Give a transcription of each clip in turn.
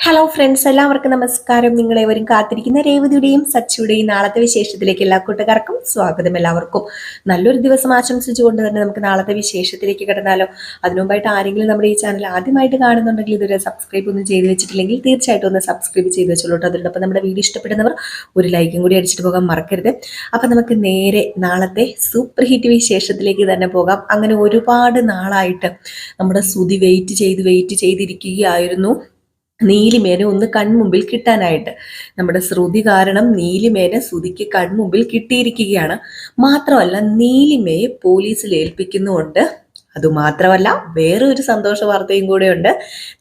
Hello friends എല്ലാവർക്കും നമസ്കാരം. നിങ്ങളേവരും കാത്തിരിക്കുന്ന രേവതിയുടെയും സച്ചിയുടെയും നാളത്തെ വിശേഷത്തിലേക്ക് എല്ലാ കൂട്ടുകാർക്കും സ്വാഗതം എല്ലാവർക്കും. നല്ലൊരു ദിവസം ആശംസിച്ചുകൊണ്ട് തന്നെ നമുക്ക് നാളത്തെ വിശേഷത്തിലേക്ക് കിടന്നാലോ. അതിനുമുമ്പായിട്ട് ആരെങ്കിലും നമ്മുടെ ഈ ചാനൽ ആദ്യമായിട്ട് കാണുന്നുണ്ടെങ്കിൽ ഇതുവരെ സബ്സ്ക്രൈബ് ഒന്നും ചെയ്ത് വെച്ചിട്ടില്ലെങ്കിൽ തീർച്ചയായിട്ടും ഒന്ന് സബ്സ്ക്രൈബ് ചെയ്ത് വെച്ചോളൂ അതിനോടൊപ്പം നമ്മുടെ വീഡിയോ ഇഷ്ടപ്പെടുന്നവർ ഒരു ലൈക്കും കൂടി അടിച്ചിട്ട് പോകാൻ മറക്കരുത്. അപ്പം നമുക്ക് നേരെ നാളത്തെ സൂപ്പർ ഹിറ്റ് വിശേഷത്തിലേക്ക് തന്നെ പോകാം. അങ്ങനെ ഒരുപാട് നാളായിട്ട് നമ്മുടെ സുതി വെയിറ്റ് ചെയ്ത് വെയിറ്റ് ചെയ്തിരിക്കുകയായിരുന്നു. നീലിമേനെ ഒന്ന് കൺമുമ്പിൽ കിട്ടാനായിട്ട്. നമ്മുടെ ശ്രുതി കാരണം നീലിമേനെ ശ്രുതിക്ക് കൺമുമ്പിൽ കിട്ടിയിരിക്കുകയാണ്. മാത്രമല്ല നീലിമയെ പോലീസിൽ ഏൽപ്പിക്കുന്നുമുണ്ട്. അതുമാത്രമല്ല വേറെ ഒരു സന്തോഷ വാർത്തയും കൂടെയുണ്ട്.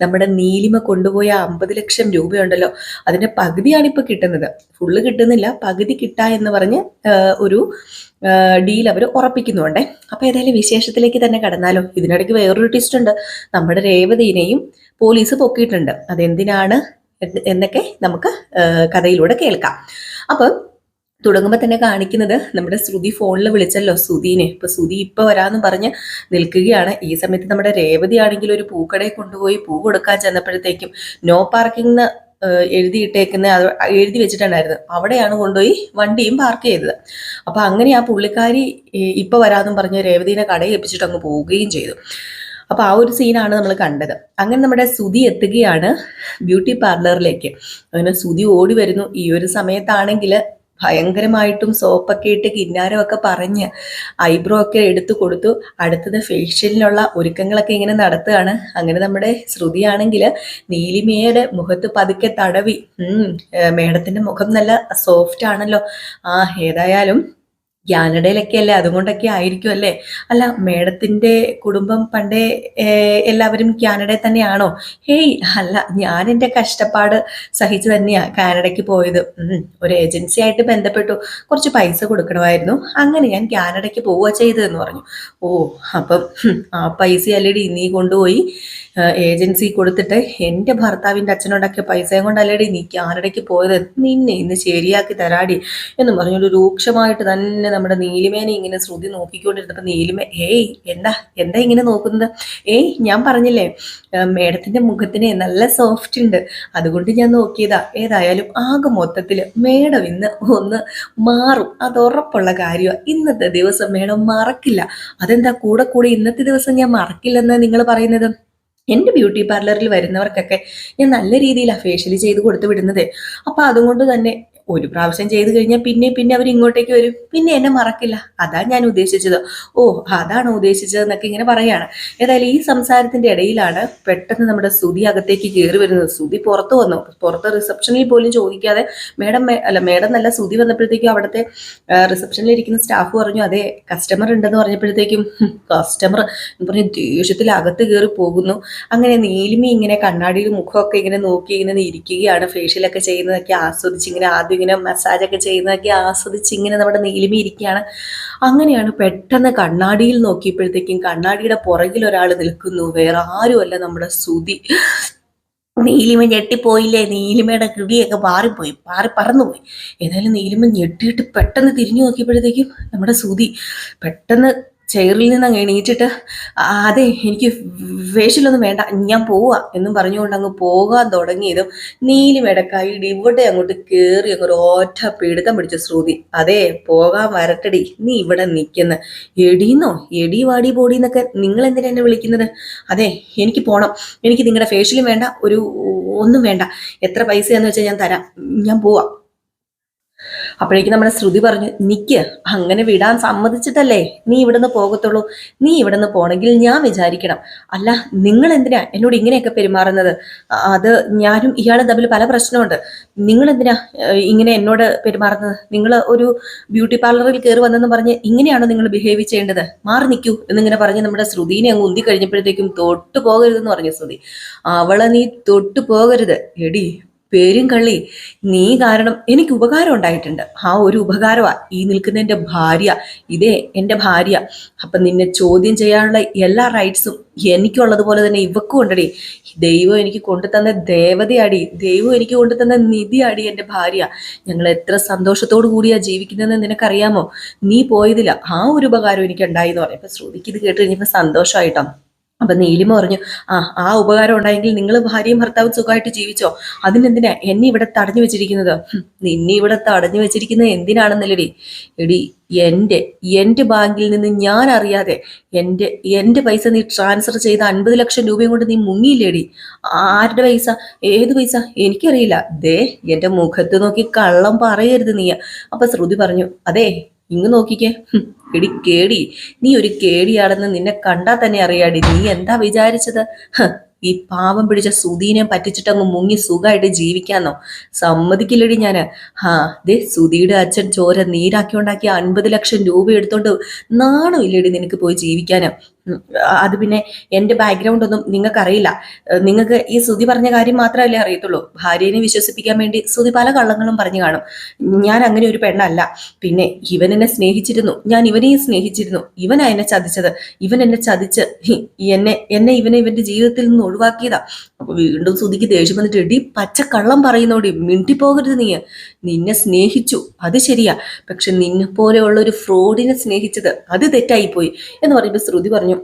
നമ്മുടെ നീലിമ കൊണ്ടുപോയ അമ്പത് ലക്ഷം രൂപയുണ്ടല്ലോ. അതിന്റെ പകുതിയാണ് ഇപ്പൊ കിട്ടുന്നത്. ഫുള്ള് കിട്ടുന്നില്ല. പകുതി കിട്ടാ എന്ന് പറഞ്ഞ് ഒരു ഡീൽ അവർ ഉറപ്പിക്കുന്നുണ്ടേ. അപ്പം ഏതായാലും വിശേഷത്തിലേക്ക് തന്നെ കടന്നാലോ. ഇതിനിടയ്ക്ക് വേറൊരു ട്വിസ്റ്റ് ഉണ്ട്. നമ്മുടെ രേവതിനെയും പോലീസ് പൊക്കിയിട്ടുണ്ട്. അതെന്തിനാണ്? എന്നൊക്കെ നമുക്ക് കഥയിലൂടെ കേൾക്കാം. അപ്പം തുടങ്ങുമ്പോൾ തന്നെ കാണിക്കുന്നത് നമ്മുടെ ശ്രുതി ഫോണിൽ വിളിച്ചല്ലോ. സുധീനെ. ഇപ്പൊ സുധി ഇപ്പൊ വരാന്ന് പറഞ്ഞ് നിൽക്കുകയാണ്. ഈ സമയത്ത് നമ്മുടെ രേവതി ആണെങ്കിൽ ഒരു പൂക്കടയിൽ കൊണ്ടുപോയി പൂ കൊടുക്കാൻ ചെന്നപ്പോഴത്തേക്കും നോ പാർക്കിംഗ് എഴുതിയിട്ടേക്കുന്ന എഴുതി വെച്ചിട്ടുണ്ടായിരുന്നു. അവിടെയാണ് കൊണ്ടുപോയി വണ്ടിയും പാർക്ക് ചെയ്തത്. അപ്പൊ അങ്ങനെ ആ പുള്ളിക്കാരി ഏ, ഇപ്പൊ വരാന്നും പറഞ്ഞ് രേവതിനെ കടയിൽ ഏൽപ്പിച്ചിട്ട് അങ്ങ് പോവുകയും ചെയ്തു. അപ്പൊ ആ ഒരു സീനാണ് നമ്മൾ കണ്ടത്. അങ്ങനെ നമ്മുടെ സുതി എത്തുകയാണ് ബ്യൂട്ടി പാർലറിലേക്ക് അങ്ങനെ സുതി ഓടി വരുന്നു. ഈ ഒരു സമയത്താണെങ്കിൽ ഭയങ്കരമായിട്ടും സോപ്പൊക്കെ ഇട്ട് കിന്നാരമൊക്കെ പറഞ്ഞ് ഐബ്രോ ഒക്കെ എടുത്തു കൊടുത്തു. അടുത്തത് ഫേഷ്യലിനുള്ള ഒരുക്കങ്ങളൊക്കെ ഇങ്ങനെ നടത്തുകയാണ്. അങ്ങനെ നമ്മുടെ ശ്രുതിയാണെങ്കിൽ നീലിമയുടെ മുഖത്ത് പതുക്കെ തടവി. മേഡത്തിന്റെ മുഖം നല്ല സോഫ്റ്റ് ആണല്ലോ. ആ ഏതായാലും കാനഡയിലൊക്കെ അല്ലേ അതുകൊണ്ടൊക്കെ ആയിരിക്കും അല്ലേ? അല്ല മേഡത്തിന്റെ കുടുംബം പണ്ടേ എല്ലാവരും കാനഡയിൽ തന്നെയാണോ? ഹേയ് അല്ല ഞാൻ എന്റെ കഷ്ടപ്പാട് സഹിച്ച് തന്നെയാണ് കാനഡയ്ക്ക് പോയത്. ഒരു ഏജൻസി ആയിട്ട് ബന്ധപ്പെട്ടു. കുറച്ച് പൈസ കൊടുക്കണമായിരുന്നു. അങ്ങനെ ഞാൻ കാനഡയ്ക്ക് പോവുക ചെയ്തതെന്ന് പറഞ്ഞു. ഓ അപ്പം ആ പൈസ അല്ലേടി നീ കൊണ്ടുപോയി? ഏജൻസി കൊടുത്തിട്ട് എന്റെ ഭർത്താവിന്റെ അച്ഛനോടൊക്കെ പൈസയും കൊണ്ടല്ലേടി നീ കാനഡയ്ക്ക് പോയത്? നിന്നെ ഇന്ന് ശരിയാക്കി തരാടി എന്ന് പറഞ്ഞൊരു രൂക്ഷമായിട്ട് തന്നെ നമ്മുടെ നീലിമേനെ ഇങ്ങനെ ശ്രുതി നോക്കിക്കൊണ്ടിരുന്നപ്പോൾ നീലിമേ ഏയ് എന്താ എന്താ ഇങ്ങനെ നോക്കുന്നത്? ഏയ് ഞാൻ പറഞ്ഞില്ലേ മേഡത്തിന്റെ മുഖത്തിന് നല്ല സോഫ്റ്റ് ഉണ്ട്. അതുകൊണ്ട് ഞാൻ നോക്കിയതാ. ഏതായാലും ആകെ മൊത്തത്തിൽ മേഡം ഇന്ന് ഒന്ന് മാറും. അത് ഉറപ്പുള്ള കാര്യമാണ് ഇന്നത്തെ ദിവസം മേഡം മറക്കില്ല. അതെന്താ കൂടെ കൂടെ ഇന്നത്തെ ദിവസം ഞാൻ മറക്കില്ലെന്ന് നിങ്ങൾ പറയുന്നത്? എന്റെ ബ്യൂട്ടി പാർലറിൽ വരുന്നവർക്കൊക്കെ ഞാൻ നല്ല രീതിയിലാണ് ഫേഷ്യൽ ചെയ്ത് കൊടുത്തു വിടുന്നത്. അപ്പോൾ അതുകൊണ്ട് തന്നെ ഒരു പ്രാവശ്യം ചെയ്തു കഴിഞ്ഞാൽ പിന്നെ പിന്നെ അവർ ഇങ്ങോട്ടേക്ക് വരും. പിന്നെ എന്നെ മറക്കില്ല. അതാ ഞാൻ ഉദ്ദേശിച്ചത്. ഓ അതാണ് ഉദ്ദേശിച്ചത് എന്നൊക്കെ ഇങ്ങനെ പറയാണ്. ഏതായാലും ഈ സംസാരത്തിന്റെ ഇടയിലാണ് പെട്ടെന്ന് നമ്മുടെ സുതി അകത്തേക്ക് കയറി വരുന്നത്. സുതി പുറത്ത് വന്നു. പുറത്ത് റിസപ്ഷനിൽ പോലും ചോദിക്കാതെ മേഡം അല്ല മേഡം നല്ല സുതി വന്നപ്പോഴത്തേക്കും അവിടുത്തെ റിസപ്ഷനിൽ ഇരിക്കുന്ന സ്റ്റാഫ് പറഞ്ഞു അതെ കസ്റ്റമർ ഉണ്ടെന്ന് പറഞ്ഞപ്പോഴത്തേക്കും കസ്റ്റമർ എന്ന് പറഞ്ഞ് ദേഷ്യത്തിൽ അകത്ത് കയറി പോകുന്നു. അങ്ങനെ നീലിമി ഇങ്ങനെ കണ്ണാടിയിൽ മുഖമൊക്കെ ഇങ്ങനെ നോക്കി ഇങ്ങനെ ഇരിക്കുകയാണ്. ഫേഷ്യലൊക്കെ ചെയ്യുന്നതൊക്കെ ആസ്വദിച്ച് ഇങ്ങനെ ആദ്യം ഇങ്ങനെ മസാജൊക്കെ ചെയ്യുന്നതൊക്കെ ആസ്വദിച്ച് ഇങ്ങനെ നമ്മുടെ നീലിമി ഇരിക്കുകയാണ്. അങ്ങനെയാണ് പെട്ടെന്ന് കണ്ണാടിയിൽ നോക്കിയപ്പോഴത്തേക്കും കണ്ണാടിയുടെ പുറകിൽ ഒരാൾ നിൽക്കുന്നു. വേറെ ആരുമല്ല നമ്മുടെ സുതി നീലിമ ഞെട്ടിപ്പോയില്ലേ? നീലിമയുടെ കിടിയൊക്കെ പാറിപ്പോയി പാറി പറന്നുപോയി. ഏതായാലും നീലിമ ഞെട്ടിയിട്ട് പെട്ടെന്ന് തിരിഞ്ഞു നോക്കിയപ്പോഴത്തേക്കും നമ്മുടെ സുതി പെട്ടെന്ന് ചെയറിൽ നിന്ന് അങ്ങ് എണീറ്റിട്ട് അതെ എനിക്ക് വേഷലൊന്നും വേണ്ട ഞാൻ പോവാ എന്നും പറഞ്ഞുകൊണ്ട് അങ്ങ് പോകാൻ തുടങ്ങിയതും നീലിമയുടെ മെടക്കായി ഇവിടെ അങ്ങോട്ട് കയറി അങ്ങ് ഒരു പിടുത്തം പിടിച്ച ശ്രുതി. അതെ പോകാൻ വരട്ടടി നീ ഇവിടെ നിൽക്കുന്ന. എടീന്നോ എടി വാടി പോടി എന്നൊക്കെ നിങ്ങൾ എന്തിനാ എന്നെ വിളിക്കുന്നത്? അതെ എനിക്ക് പോകണം എനിക്ക് നിങ്ങളുടെ ഫേഷ്യലും വേണ്ട ഒരു ഒന്നും വേണ്ട. എത്ര പൈസയാന്ന് വെച്ചാൽ ഞാൻ തരാം. ഞാൻ പോവാം. അപ്പോഴേക്കും നമ്മുടെ ശ്രുതി പറഞ്ഞു നിക്ക് അങ്ങനെ വിടാൻ സമ്മതിച്ചിട്ടല്ലേ നീ ഇവിടുന്ന് പോകത്തുള്ളൂ. നീ ഇവിടുന്ന് പോണെങ്കിൽ ഞാൻ വിചാരിക്കണം. അല്ല നിങ്ങൾ എന്തിനാ എന്നോട് ഇങ്ങനെയൊക്കെ പെരുമാറുന്നത്? അത് ഞാനും ഇയാളും തമ്മിൽ പല പ്രശ്നമുണ്ട്. നിങ്ങൾ എന്തിനാ ഇങ്ങനെ എന്നോട് പെരുമാറുന്നത്? നിങ്ങൾ ഒരു ബ്യൂട്ടി പാർലറിൽ കയറി വന്നെന്ന് പറഞ്ഞ് ഇങ്ങനെയാണോ നിങ്ങൾ ബിഹേവ് ചെയ്യേണ്ടത്? മാറി നിൽക്കൂ എന്നിങ്ങനെ പറഞ്ഞ് നമ്മുടെ ശ്രുതിനെ അങ്ങ് ഉന്തി കഴിഞ്ഞപ്പോഴത്തേക്കും തൊട്ടു പോകരുതെന്ന് പറഞ്ഞു ശ്രുതി. അവളെ നീ തൊട്ടു പോകരുത് എടി പേരും കള്ളി. നീ കാരണം എനിക്ക് ഉപകാരം ഉണ്ടായിട്ടുണ്ട്. ആ ഒരു ഉപകാരമാ ഈ നിൽക്കുന്ന എന്റെ ഭാര്യ. ഇതേ എന്റെ ഭാര്യ. അപ്പൊ നിന്നെ ചോദ്യം ചെയ്യാനുള്ള എല്ലാ റൈറ്റ്സും എനിക്കുള്ളതുപോലെ തന്നെ ഇവക്കും ഉണ്ടടി. ദൈവം എനിക്ക് കൊണ്ടുതന്ന ദേവതയാടി. ദൈവം എനിക്ക് കൊണ്ടുതന്ന നിധിയാടി എന്റെ ഭാര്യ. ഞങ്ങൾ എത്ര സന്തോഷത്തോടു കൂടിയാ ജീവിക്കുന്നതെന്ന് നിനക്കറിയാമോ? നീ പോയതില്ല ആ ഒരു ഉപകാരം എനിക്ക് ഉണ്ടായി എന്ന് പറയും അപ്പൊ ശ്രുതിക്ക് ഇത് കേട്ട് കഴിഞ്ഞപ്പോ സന്തോഷമായിട്ടോ? അപ്പൊ നീലിമ പറഞ്ഞു ആ ആ ഉപകാരം ഉണ്ടായെങ്കിൽ നിങ്ങൾ ഭാര്യയും ഭർത്താവും സുഖമായിട്ട് ജീവിച്ചോ? അതിനെന്തിനാ എന്നെ ഇവിടെ തടഞ്ഞു വെച്ചിരിക്കുന്നത്? നിന്നെ ഇവിടെ തടഞ്ഞു വെച്ചിരിക്കുന്നത് എന്തിനാണെന്നല്ലടി? എടി എന്റെ എന്റെ ബാങ്കിൽ നിന്ന് ഞാൻ അറിയാതെ എന്റെ എന്റെ പൈസ നീ ട്രാൻസ്ഫർ ചെയ്ത അൻപത് ലക്ഷം രൂപയും കൊണ്ട് നീ മുങ്ങിയില്ലേടി? ആരുടെ പൈസ? ഏത് പൈസ? എനിക്കറിയില്ല. ദേ എന്റെ മുഖത്ത് നോക്കി കള്ളം പറയരുത് നീ അപ്പൊ ശ്രുതി പറഞ്ഞു അതെ ഇങ്ങ് നോക്കിക്കേ. എടി കേടി. നീ ഒരു കേടിയാണെന്ന് നിന്നെ കണ്ടാൽ തന്നെ അറിയാടി. നീ എന്താ വിചാരിച്ചത്? ഈ പാവം പിടിച്ച സുധീനെ പറ്റിച്ചിട്ട് അങ്ങ് മുങ്ങി സുഖമായിട്ട് ജീവിക്കാന്നോ? സമ്മതിക്കില്ലടി ഞാൻ. ഹാ ദേ സുധീയുടെ അച്ഛൻ ചോര നീരാക്കി ഉണ്ടാക്കിയ അൻപത് ലക്ഷം രൂപ എടുത്തോണ്ട് നാണോ ഇല്ലടി നിനക്ക് പോയി ജീവിക്കാന്. അത് പിന്നെ എന്റെ ബാക്ക്ഗ്രൗണ്ട് ഒന്നും നിങ്ങൾക്ക് അറിയില്ല നിങ്ങൾക്ക് ഈ ശ്രുതി പറഞ്ഞ കാര്യം മാത്രമല്ലേ അറിയത്തുള്ളൂ. ഭാര്യനെ വിശ്വസിപ്പിക്കാൻ വേണ്ടി ശ്രുതി പല കള്ളങ്ങളും പറഞ്ഞു കാണും. ഞാൻ അങ്ങനെ ഒരു പെണ്ണല്ല. പിന്നെ ഇവൻ എന്നെ സ്നേഹിച്ചിരുന്നു. ഞാൻ ഇവനെയും സ്നേഹിച്ചിരുന്നു. ഇവനാ എന്നെ ചതിച്ചത്. ഇവൻ എന്നെ ചതിച്ച് എന്നെ എന്നെ ഇവനെ ഇവന്റെ ജീവിതത്തിൽ നിന്ന് ഒഴിവാക്കിയതാ. അപ്പൊ വീണ്ടും സുധിക്ക് ദേഷ്യം വന്നിട്ട് എടി പച്ച കള്ളം പറയുന്നോടി മിണ്ടിപ്പോകരുത് നീ. നിന്നെ സ്നേഹിച്ചു. അത് ശരിയാ. പക്ഷെ നിന്നെ പോലെയുള്ള ഒരു ഫ്രോഡിനെ സ്നേഹിച്ചത് അത് തെറ്റായിപ്പോയി. എന്ന് പറയുമ്പോൾ ശ്രുതി പറഞ്ഞു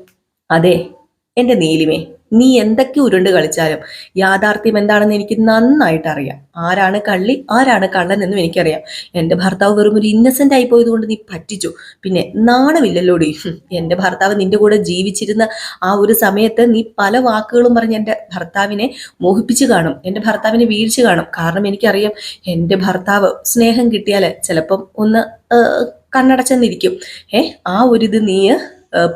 അതെ എന്റെ നീലിമേ നീ എന്തൊക്കെ ഉരുണ്ട് കളിച്ചാലും യാഥാർത്ഥ്യം എന്താണെന്ന് എനിക്ക് നന്നായിട്ട് അറിയാം ആരാണ് കള്ളി? ആരാണ് കള്ളൻ എന്നും എനിക്കറിയാം. എന്റെ ഭർത്താവ് വെറും ഒരു ഇന്നസെന്റ് ആയി പോയതുകൊണ്ട് നീ പറ്റിച്ചു. പിന്നെ നാണമില്ലല്ലോടി. എന്റെ ഭർത്താവ് നിന്റെ കൂടെ ജീവിച്ചിരുന്ന ആ ഒരു സമയത്ത് നീ പല വാക്കുകളും പറഞ്ഞ് എന്റെ ഭർത്താവിനെ മോഹിപ്പിച്ച് കാണും. എന്റെ ഭർത്താവിനെ വീഴ്ച കാണും. കാരണം എനിക്കറിയാം എന്റെ ഭർത്താവ് സ്നേഹം കിട്ടിയാൽ ചിലപ്പം ഒന്ന് കണ്ണടച്ചെന്നിരിക്കും. ഏ ആ ഒരു ഇത് നീ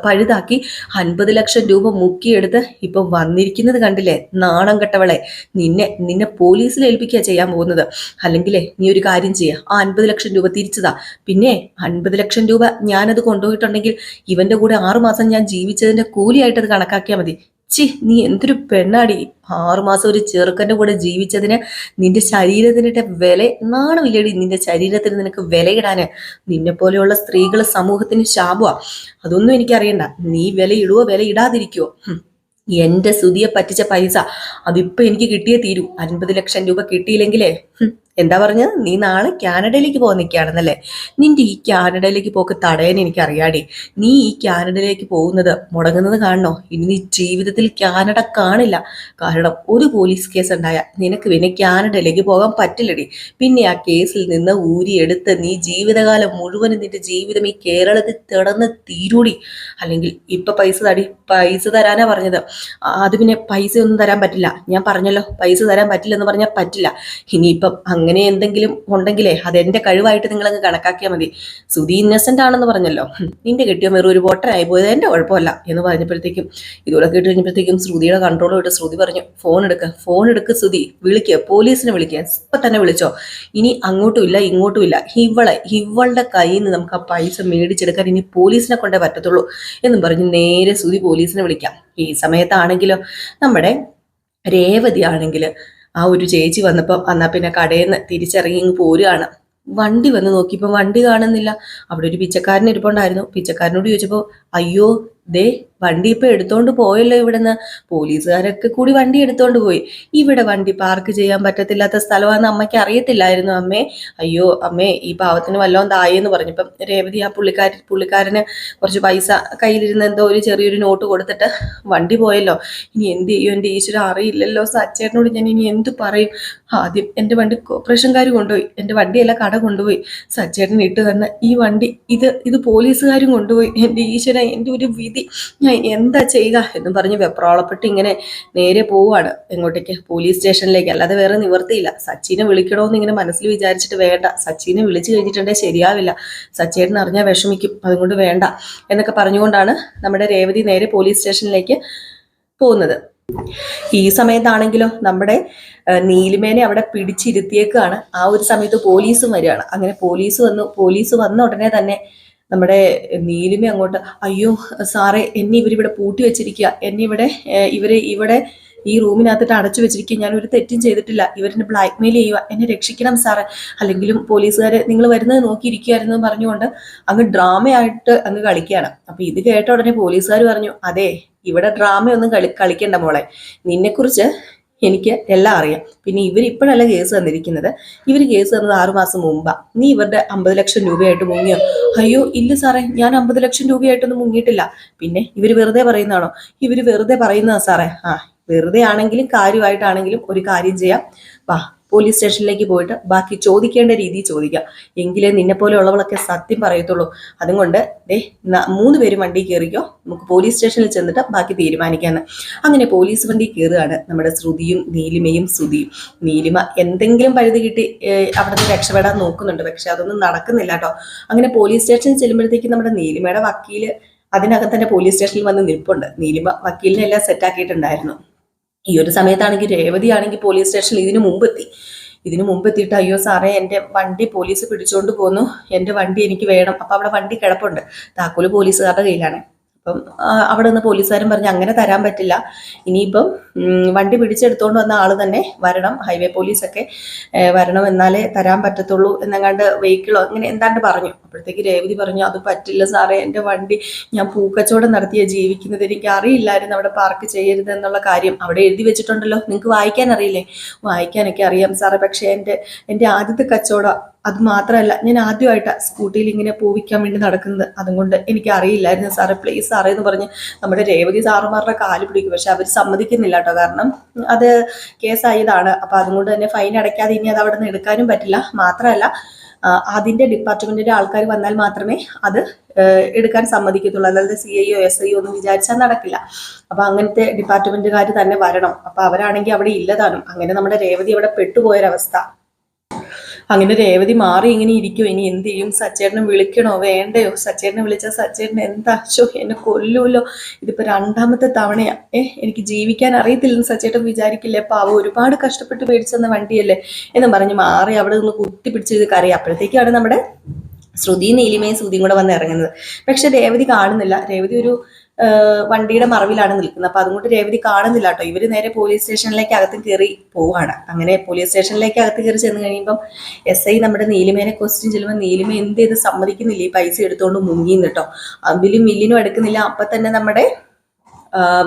പഴുതാക്കി അൻപത് ലക്ഷം രൂപ മുക്കിയെടുത്ത് ഇപ്പം വന്നിരിക്കുന്നത് കണ്ടില്ലേ? നാണം കെട്ടവളെ. നിന്നെ നിന്നെ പോലീസിൽ ഏൽപ്പിക്കുക ചെയ്യാൻ പോകുന്നത്. അല്ലെങ്കിലേ നീ ഒരു കാര്യം ചെയ്യുക ആ അൻപത് ലക്ഷം രൂപ തിരിച്ചതാ. പിന്നെ അൻപത് ലക്ഷം രൂപ ഞാനത് കൊണ്ടുപോയിട്ടുണ്ടെങ്കിൽ ഇവന്റെ കൂടെ ആറുമാസം ഞാൻ ജീവിച്ചതിന്റെ കൂലിയായിട്ട് അത് കണക്കാക്കിയാൽ മതി. ചി നീ എന്തൊരു പെണ്ണാടി. ആറുമാസം ഒരു ചെറുക്കന്റെ കൂടെ ജീവിച്ചതിന് നിന്റെ ശരീരത്തിനിട്ട് വില നാണമില്ലടി. നിന്റെ ശരീരത്തിന് നിനക്ക് വിലയിടാന്. നിന്നെ പോലെയുള്ള സ്ത്രീകൾ സമൂഹത്തിന് ശാപമാ. അതൊന്നും എനിക്കറിയണ്ട. നീ വിലയിടുവോ വിലയിടാതിരിക്കുവോ? എന്റെ സുതിയെ പറ്റിച്ച പൈസ അതിപ്പോ എനിക്ക് കിട്ടിയേ തീരൂ. അൻപത് ലക്ഷം രൂപ കിട്ടിയില്ലെങ്കിലേ. എന്താ പറഞ്ഞത് നീ നാളെ കാനഡയിലേക്ക് പോകാൻ നിൽക്കുകയാണെന്നല്ലേ? നിന്റെ ഈ കാനഡയിലേക്ക് പോക്ക് തടയാൻ എനിക്ക് അറിയാടി നീ ഈ കാനഡയിലേക്ക് പോകുന്നത് മുടങ്ങുന്നത് കാണണോ? ഇനി നീ ജീവിതത്തിൽ കാനഡ കാണില്ല. കാരണം ഒരു പോലീസ് കേസ് ഉണ്ടായ നിനക്ക് പിന്നെ കാനഡയിലേക്ക് പോകാൻ പറ്റില്ലടി. പിന്നെ ആ കേസിൽ നിന്ന് ഊരിയെടുത്ത് നീ ജീവിതകാലം മുഴുവൻ നിന്റെ ജീവിതം ഈ കേരളത്തിൽ തിടന്ന് തീരൂടി. അല്ലെങ്കിൽ ഇപ്പൊ പൈസ തടി പൈസ തരാനാ പറഞ്ഞത്. അത് പിന്നെ പൈസ ഒന്നും തരാൻ പറ്റില്ല. ഞാൻ പറഞ്ഞല്ലോ പൈസ തരാൻ പറ്റില്ല എന്ന് പറഞ്ഞാൽ പറ്റില്ല. ഇനിയിപ്പം അങ്ങനെ എന്തെങ്കിലും ഉണ്ടെങ്കിലേ അതെന്റെ കഴിവായിട്ട് നിങ്ങളങ്ങ് കണക്കാക്കിയാൽ മതി. സുധി ഇന്നസെന്റ് ആണെന്ന് പറഞ്ഞല്ലോ. നിന്റെ കെട്ടിയോ വെറും ഒരു വോട്ടറായി പോയത് എന്റെ കുഴപ്പമല്ല എന്ന് പറഞ്ഞപ്പോഴത്തേക്കും ഇതുകൂടെ കേട്ട് കഴിഞ്ഞപ്പോഴത്തേക്കും ശ്രുതിയുടെ കൺട്രോൾ വിട്ട് ശ്രുതി പറഞ്ഞു ഫോൺ എടുക്ക ഫോൺ എടുക്ക് സുധി വിളിക്കുക പോലീസിനെ വിളിക്കുക ഇപ്പൊ തന്നെ വിളിച്ചോ. ഇനി അങ്ങോട്ടും ഇല്ല ഇങ്ങോട്ടും ഇല്ല. ഇവളെ ഇവളുടെ കയ്യിൽ നിന്ന് നമുക്ക് ആ പൈസ മേടിച്ചെടുക്കാൻ ഇനി പോലീസിനെ കൊണ്ടേ പറ്റത്തുള്ളൂ. എന്നും പറഞ്ഞ് നേരെ സുധി പോലീസിനെ വിളിക്കാം. ഈ സമയത്താണെങ്കിലോ നമ്മുടെ രേവതി ആണെങ്കിൽ ആ ഒരു ചേച്ചി വന്നപ്പോൾ എന്നാൽ പിന്നെ കടയിൽ നിന്ന് തിരിച്ചിറങ്ങി ഇങ്ങ് പോരുകയാണ് വണ്ടി വന്ന് നോക്കിയപ്പോൾ വണ്ടി കാണുന്നില്ല. അവിടെ ഒരു പിച്ചക്കാരൻ ഇരിപ്പുണ്ടായിരുന്നു. പിച്ചക്കാരനോട് ചോദിച്ചപ്പോൾ അയ്യോ ദേ വണ്ടി ഇപ്പൊ എടുത്തോണ്ട് പോയല്ലോ ഇവിടുന്ന്. പോലീസുകാരൊക്കെ കൂടി വണ്ടി എടുത്തോണ്ട് പോയി. ഇവിടെ വണ്ടി പാർക്ക് ചെയ്യാൻ പറ്റത്തില്ലാത്ത സ്ഥലമാണെന്ന് അമ്മയ്ക്ക് അറിയത്തില്ലായിരുന്നു അമ്മേ. അയ്യോ അമ്മേ ഈ പാവത്തിന് വല്ലോം തായെന്ന് പറഞ്ഞപ്പം രേവതി ആ പുള്ളിക്കാരി പുള്ളിക്കാരന് കുറച്ച് പൈസ കയ്യിലിരുന്ന് എന്തോ ഒരു ചെറിയൊരു നോട്ട് കൊടുത്തിട്ട് വണ്ടി പോയല്ലോ. ഇനി എന്ത് ചെയ്യും? എന്റെ ഈശ്വരൻ അറിയില്ലല്ലോ സച്ചേട്ടനോട് ഞാൻ ഇനി എന്ത് പറയും? ആദ്യം എന്റെ വണ്ടി കോർപ്പറേഷൻകാർ കൊണ്ടുപോയി. എന്റെ വണ്ടിയല്ല കട കൊണ്ടുപോയി. സച്ചേട്ടൻ ഇട്ട് തന്ന ഈ വണ്ടി ഇത് ഇത് പോലീസുകാരും കൊണ്ടുപോയി. എന്റെ ഈശ്വര എന്റെ ഒരു വിധി ഞാൻ എന്താ ചെയ്യുക എന്ന് പറഞ്ഞ് വെപ്രാളപ്പെട്ട് ഇങ്ങനെ നേരെ പോവുകയാണ് എങ്ങോട്ടേക്ക്? പോലീസ് സ്റ്റേഷനിലേക്ക് അല്ലാതെ വേറെ നിവർത്തിയില്ല. സച്ചിനെ വിളിക്കണമെന്ന് ഇങ്ങനെ മനസ്സിൽ വിചാരിച്ചിട്ട് വേണ്ട. സച്ചിനെ വിളിച്ചു കഴിഞ്ഞിട്ടുണ്ടെങ്കിൽ ശരിയാവില്ല. സച്ചേട്ടൻ അറിഞ്ഞാൽ വിഷമിക്കും. അതുകൊണ്ട് വേണ്ട എന്നൊക്കെ പറഞ്ഞുകൊണ്ടാണ് നമ്മുടെ രേവതി നേരെ പോലീസ് സ്റ്റേഷനിലേക്ക് പോകുന്നത്. ഈ സമയത്താണെങ്കിലോ നമ്മുടെ നീലിമേനെ അവിടെ പിടിച്ചിരുത്തിയേക്കാണ്. ആ ഒരു സമയത്ത് പോലീസും വരികയാണ്. അങ്ങനെ പോലീസ് വന്നു. പോലീസ് വന്ന ഉടനെ തന്നെ നമ്മുടെ നീലിമ അങ്ങോട്ട് അയ്യോ സാറേ എന്നെ ഇവരിവിടെ പൂട്ടി വെച്ചിരിക്കുക എന്നെ ഇവിടെ ഇവരെ ഇവിടെ ഈ റൂമിനകത്തിട്ട് അടച്ചു വെച്ചിരിക്കുക ഞാൻ ഒരു തെറ്റും ചെയ്തിട്ടില്ല. ഇവരെന്നെ ബ്ലാക്ക് മെയിൽ ചെയ്യുക. എന്നെ രക്ഷിക്കണം സാറേ. അല്ലെങ്കിലും പോലീസുകാർ നിങ്ങൾ വരുന്നത് നോക്കിയിരിക്കുകയായിരുന്നു എന്ന് പറഞ്ഞുകൊണ്ട് അങ്ങ് ഡ്രാമയായിട്ട് അങ്ങ് കളിക്കുകയാണ്. അപ്പൊ ഇത് കേട്ട ഉടനെ പോലീസുകാർ പറഞ്ഞു അതെ ഇവിടെ ഡ്രാമയൊന്നും കളി കളിക്കണ്ട മോളെ. നിന്നെക്കുറിച്ച് എനിക്ക് എല്ലാം അറിയാം. പിന്നെ ഇവർ ഇപ്പോഴല്ല കേസ് തന്നിരിക്കുന്നത്. ഇവർ കേസ് തന്നത് ആറുമാസം മുമ്പാണ് നീ ഇവരുടെ അമ്പത് ലക്ഷം രൂപയായിട്ട് മുങ്ങിയോ? അയ്യോ ഇല്ല സാറേ. ഞാൻ അമ്പത് ലക്ഷം രൂപയായിട്ടൊന്നും മുങ്ങിയിട്ടില്ല. പിന്നെ ഇവർ വെറുതെ പറയുന്നതാണോ? ഇവർ വെറുതെ പറയുന്നതാ സാറേ. ആ വെറുതെ ആണെങ്കിലും കാര്യമായിട്ടാണെങ്കിലും ഒരു കാര്യം ചെയ്യാം. വാ പോലീസ് സ്റ്റേഷനിലേക്ക് പോയിട്ട് ബാക്കി ചോദിക്കേണ്ട രീതി ചോദിക്കാം. എങ്കിലേ നിന്നെ പോലെ ഉള്ളവളൊക്കെ സത്യം പറയത്തുള്ളൂ. അതുകൊണ്ട് ദേ മൂന്ന് പേര് വണ്ടി കയറിക്കോ. നമുക്ക് പോലീസ് സ്റ്റേഷനിൽ ചെന്നിട്ട് ബാക്കി തീരുമാനിക്കാന്ന്. അങ്ങനെ പോലീസ് വണ്ടി കയറുകയാണ് നമ്മുടെ ശ്രുതിയും നീലിമയും ശ്രുതിയും. നീലിമ എന്തെങ്കിലും പഴുതി കിട്ടി അവിടുന്ന് രക്ഷപ്പെടാൻ നോക്കുന്നുണ്ട്. പക്ഷെ അതൊന്നും നടക്കുന്നില്ല കേട്ടോ. അങ്ങനെ പോലീസ് സ്റ്റേഷനിൽ ചെല്ലുമ്പോഴത്തേക്ക് നമ്മുടെ നീലിമയുടെ വക്കീൽ അതിനകത്ത് തന്നെ പോലീസ് സ്റ്റേഷനിൽ വന്ന് നിൽപ്പുണ്ട്. നീലിമ വക്കീലിനെ എല്ലാം സെറ്റാക്കിയിട്ടുണ്ടായിരുന്നു ഈ ഒരു സമയത്താണെങ്കിൽ രേവതി ആണെങ്കിൽ പോലീസ് സ്റ്റേഷനിൽ ഇതിനു മുമ്പ് എത്തി ഇതിനു മുമ്പ് എത്തിയിട്ട് അയ്യോ സാറേ എന്റെ വണ്ടി പോലീസ് പിടിച്ചുകൊണ്ട് പോന്നു. എന്റെ വണ്ടി എനിക്ക് വേണം. അപ്പം അവിടെ വണ്ടി കിടപ്പുണ്ട്. താക്കോൽ പോലീസുകാരുടെ കയ്യിലാണ്. അപ്പം അവിടെ നിന്ന് പോലീസുകാരൻ പറഞ്ഞു അങ്ങനെ തരാൻ പറ്റില്ല. ഇനിയിപ്പം വണ്ടി പിടിച്ചെടുത്തുകൊണ്ട് വന്ന ആൾ തന്നെ വരണം. ഹൈവേ പോലീസൊക്കെ വരണം എന്നാലേ തരാൻ പറ്റത്തുള്ളൂ എന്നങ്ങാണ്ട് വെഹിക്കിളോ അങ്ങനെ എന്താണ്ട് പറഞ്ഞു. അപ്പോഴത്തേക്ക് രേവതി പറഞ്ഞു അത് പറ്റില്ല സാറേ എന്റെ വണ്ടി ഞാൻ പൂക്കച്ചവടം നടത്തിയ ജീവിക്കുന്നത്. എനിക്ക് അറിയില്ലായിരുന്നു അവിടെ പാർക്ക് ചെയ്യരുത് എന്നുള്ള കാര്യം. അവിടെ എഴുതി വെച്ചിട്ടുണ്ടല്ലോ. നിങ്ങൾക്ക് വായിക്കാൻ അറിയില്ലേ വായിക്കാനൊക്കെ അറിയാം സാറേ പക്ഷേ എന്റെ എന്റെ ആദ്യത്തെ കച്ചവടം അത് മാത്രമല്ല ഞാൻ ആദ്യമായിട്ടാണ് സ്കൂട്ടിയിൽ ഇങ്ങനെ പൂവിക്കാൻ വേണ്ടി നടക്കുന്നത്. അതുകൊണ്ട് എനിക്ക് അറിയില്ലായിരുന്നു സാറേ. പ്ലീസ് സാറേ എന്ന് പറഞ്ഞ് നമ്മുടെ രേവതി സാറുമാരുടെ കാൽ പിടിക്കും. പക്ഷെ അവർ സമ്മതിക്കുന്നില്ല കാരണം അത് കേസായതാണ്. അപ്പം അതുകൊണ്ട് തന്നെ ഫൈൻ അടയ്ക്കാതെ ഇനി അത് അവിടെ നിന്ന് എടുക്കാനും പറ്റില്ല. മാത്രമല്ല അതിന്റെ ഡിപ്പാർട്ട്മെന്റിന്റെ ആൾക്കാർ വന്നാൽ മാത്രമേ അത് എടുക്കാൻ സമ്മതിക്കത്തുള്ളൂ. അല്ലാതെ സി ഐ ഒ എസ് ഐ ഒന്നും വിചാരിച്ചാൽ നടക്കില്ല. അപ്പൊ അങ്ങനത്തെ ഡിപ്പാർട്ട്മെന്റുകാർ തന്നെ വരണം. അപ്പൊ അവരാണെങ്കിൽ അവിടെ ഇല്ലതാനും അങ്ങനെ നമ്മുടെ രേവതി അവിടെ പെട്ടുപോയൊരവസ്ഥ. അങ്ങനെ രേവതി മാറി ഇങ്ങനെ ഇരിക്കും ഇനി എന്ത് ചെയ്യും? സച്ചേട്ടനെ വിളിക്കണോ? വേണ്ടയോ? സച്ചേട്ടനെ വിളിച്ചാൽ സച്ചേട്ടൻ എന്താ? ശോ എന്നെ കൊല്ലുമല്ലോ ഇതിപ്പോ രണ്ടാമത്തെ തവണയാ. ഏ എനിക്ക് ജീവിക്കാൻ അറിയത്തില്ലെന്ന് സച്ചേട്ടൻ വിചാരിക്കില്ലേ? പാവം ഒരുപാട് കഷ്ടപ്പെട്ട് മേടിച്ചെന്ന വണ്ടിയല്ലേ? എന്ന് പറഞ്ഞ് മാറി അവിടെ നിന്ന് കുത്തി പിടിച്ച് ഇത് കറി അപ്പോഴത്തേക്കാണ് നമ്മുടെ ശ്രുതി നീലിമയും ശ്രുതിയും കൂടെ വന്ന് ഇറങ്ങുന്നത്. പക്ഷെ രേവതി കാണുന്നില്ല. രേവതി ഒരു വണ്ടിയുടെ മറവിലാണ് നിൽക്കുന്നത്. അപ്പൊ അതുകൊണ്ട് രേവതി കാണുന്നില്ല കേട്ടോ. ഇവർ നേരെ പോലീസ് സ്റ്റേഷനിലേക്ക് അകത്ത് കയറി പോവാണ്. അങ്ങനെ പോലീസ് സ്റ്റേഷനിലേക്ക് അകത്ത് കയറി ചെന്ന് കഴിയുമ്പം എസ് ഐ നമ്മുടെ നീലിമേനെ ക്വസ്റ്റ്യൻ ചെല്ലുമ്പോൾ നീലിമ എന്ത് ചെയ്ത് സമ്മതിക്കുന്നില്ല. ഈ പൈസ എടുത്തുകൊണ്ട് മുങ്ങിന്ന് കേട്ടോ. അമ്പിലും മില്ലിനും എടുക്കുന്നില്ല. അപ്പൊ തന്നെ നമ്മുടെ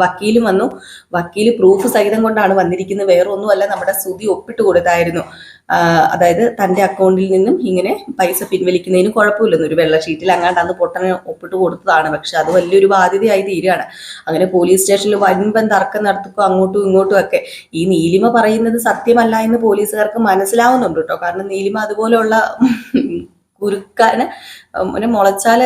വക്കീലും വന്നു. വക്കീൽ പ്രൂഫ് സഹിതം കൊണ്ടാണ് വന്നിരിക്കുന്നത്. വേറൊന്നുമല്ല നമ്മുടെ സ്തുതി ഒപ്പിട്ട് കൊടുത്തായിരുന്നു. അതായത് തന്റെ അക്കൗണ്ടിൽ നിന്നും ഇങ്ങനെ പൈസ പിൻവലിക്കുന്നതിന് കുഴപ്പമില്ലെന്ന് ഒരു വെള്ള ഷീറ്റിൽ അങ്ങാണ്ട് അന്ന് പൊട്ടനെ ഒപ്പിട്ട് കൊടുത്തതാണ്. പക്ഷെ അത് വലിയൊരു ബാധ്യതയായി തീരുകയാണ്. അങ്ങനെ പോലീസ് സ്റ്റേഷനിൽ വൻപൻ തർക്കം നടത്തുക അങ്ങോട്ടും ഇങ്ങോട്ടും ഒക്കെ. ഈ നീലിമ പറയുന്നത് സത്യമല്ല എന്ന് പോലീസുകാർക്ക് മനസ്സിലാവുന്നുണ്ട് കേട്ടോ. കാരണം നീലിമ അതുപോലെയുള്ള കുരുക്കാന് മുളച്ചാൽ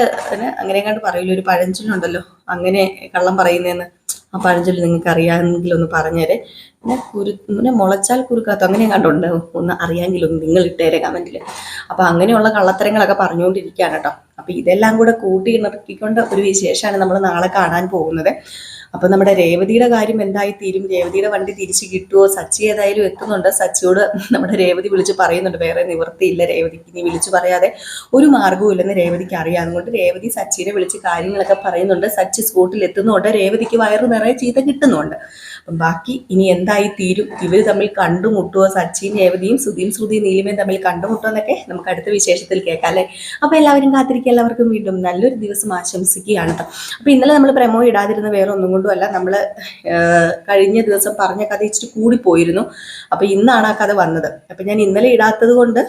അങ്ങനെ കണ്ട് പറയില്ല ഒരു പഴഞ്ചൊല്ലുണ്ടല്ലോ. അങ്ങനെ കള്ളം പറയുന്നതെന്ന്. ആ പഴഞ്ചൊല്ലി നിങ്ങൾക്ക് അറിയാമെങ്കിൽ ഒന്ന് പറഞ്ഞേരെ. പിന്നെ കുരു പിന്നെ മുളച്ചാൽ കുരുക്കാത്ത അങ്ങനെ കണ്ടുണ്ട്? ഒന്ന് അറിയാമെങ്കിലൊന്ന് നിങ്ങൾ ഇട്ടേരെ കമന്റിൽ അപ്പോൾ അങ്ങനെയുള്ള കള്ളത്തരങ്ങളൊക്കെ പറഞ്ഞുകൊണ്ടിരിക്കുകയാണ് കേട്ടോ. അപ്പോൾ ഇതെല്ലാം കൂടെ കൂട്ടി ഇണക്കിക്കൊണ്ട് ഒരു വിശേഷമാണ് നമ്മൾ നാളെ കാണാൻ പോകുന്നത്. അപ്പൊ നമ്മുടെ രേവതിയുടെ കാര്യം എന്തായി തീരും രേവതിയുടെ വണ്ടി തിരിച്ചു കിട്ടുമോ സച്ചി ഏതായാലും എത്തുന്നുണ്ട്. സച്ചിയോട് നമ്മുടെ രേവതി വിളിച്ച് പറയുന്നുണ്ട്. വേറെ നിവൃത്തിയില്ല രേവതിക്ക്. ഇനി വിളിച്ചു പറയാതെ ഒരു മാർഗവും ഇല്ലെന്ന് രേവതിക്ക് അറിയാം അതുകൊണ്ട് രേവതി സച്ചിനെ വിളിച്ച് കാര്യങ്ങളൊക്കെ പറയുന്നുണ്ട്. സച്ചി സ്പോട്ടിൽ എത്തുന്നുണ്ട് രേവതിക്ക് വയറ് നിറയെ ചീത്ത കിട്ടുന്നുണ്ട്. ബാക്കി ഇനി എന്തായി തീരും? ഇവർ തമ്മിൽ കണ്ടുമുട്ടുക സച്ചിൻ രേവതിയും സുധീം ശ്രുതി നീലിമയും തമ്മിൽ കണ്ടുമുട്ടുക എന്നൊക്കെ നമുക്ക് അടുത്ത വിശേഷത്തിൽ കേൾക്കാം അല്ലേ? അപ്പോൾ എല്ലാവരും കാത്തിരിക്കുക. എല്ലാവർക്കും വീണ്ടും നല്ലൊരു ദിവസം ആശംസിക്കുകയാണ് കേട്ടോ അപ്പൊ ഇന്നലെ നമ്മൾ പ്രമോ ഇടാതിരുന്ന വേറെ ഒന്നും കൊണ്ടുമല്ല നമ്മൾ കഴിഞ്ഞ ദിവസം പറഞ്ഞ കഥ ഇച്ചിരി കൂടിപ്പോയിരുന്നു അപ്പോൾ ഇന്നാണ് ആ കഥ വന്നത്. അപ്പൊ ഞാൻ ഇന്നലെ ഇടാത്തത് കൊണ്ട്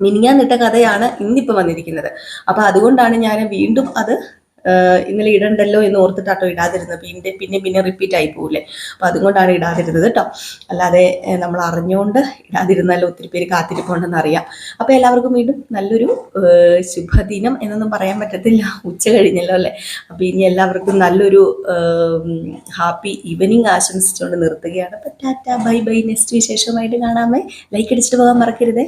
മിനിഞ്ഞാന്നിട്ട കഥയാണ് ഇന്നിപ്പോൾ വന്നിരിക്കുന്നത്. അപ്പോൾ അതുകൊണ്ടാണ് ഞാൻ വീണ്ടും അത് ഇന്നലെ ഇടണ്ടല്ലോ എന്ന് ഓർത്തിട്ടാട്ടോ ഇടാതിരുന്നത്. പിന്നെ പിന്നെ പിന്നെ റിപ്പീറ്റ് ആയി പോകില്ലേ അപ്പൊ അതുകൊണ്ടാണ് ഇടാതിരുന്നത് കേട്ടോ അല്ലാതെ നമ്മൾ അറിഞ്ഞുകൊണ്ട് ഇടാതിരുന്നാലോ ഒത്തിരി പേര് കാത്തിരിപ്പുണ്ടെന്ന് അറിയാം. അപ്പൊ എല്ലാവർക്കും വീണ്ടും നല്ലൊരു ശുഭദിനം എന്നൊന്നും പറയാൻ പറ്റത്തില്ല. ഉച്ച കഴിഞ്ഞല്ലോ അല്ലേ? അപ്പൊ ഇനി എല്ലാവർക്കും നല്ലൊരു ഹാപ്പി ഈവനിങ് ആശംസിച്ചുകൊണ്ട് നിർത്തുകയാണ്. അപ്പൊ ടാറ്റ ബൈ ബൈ. നെക്സ്റ്റ് വിശേഷമായിട്ട് കാണാമേ. ലൈക്ക് അടിച്ചിട്ട് പോകാൻ മറക്കരുതേ.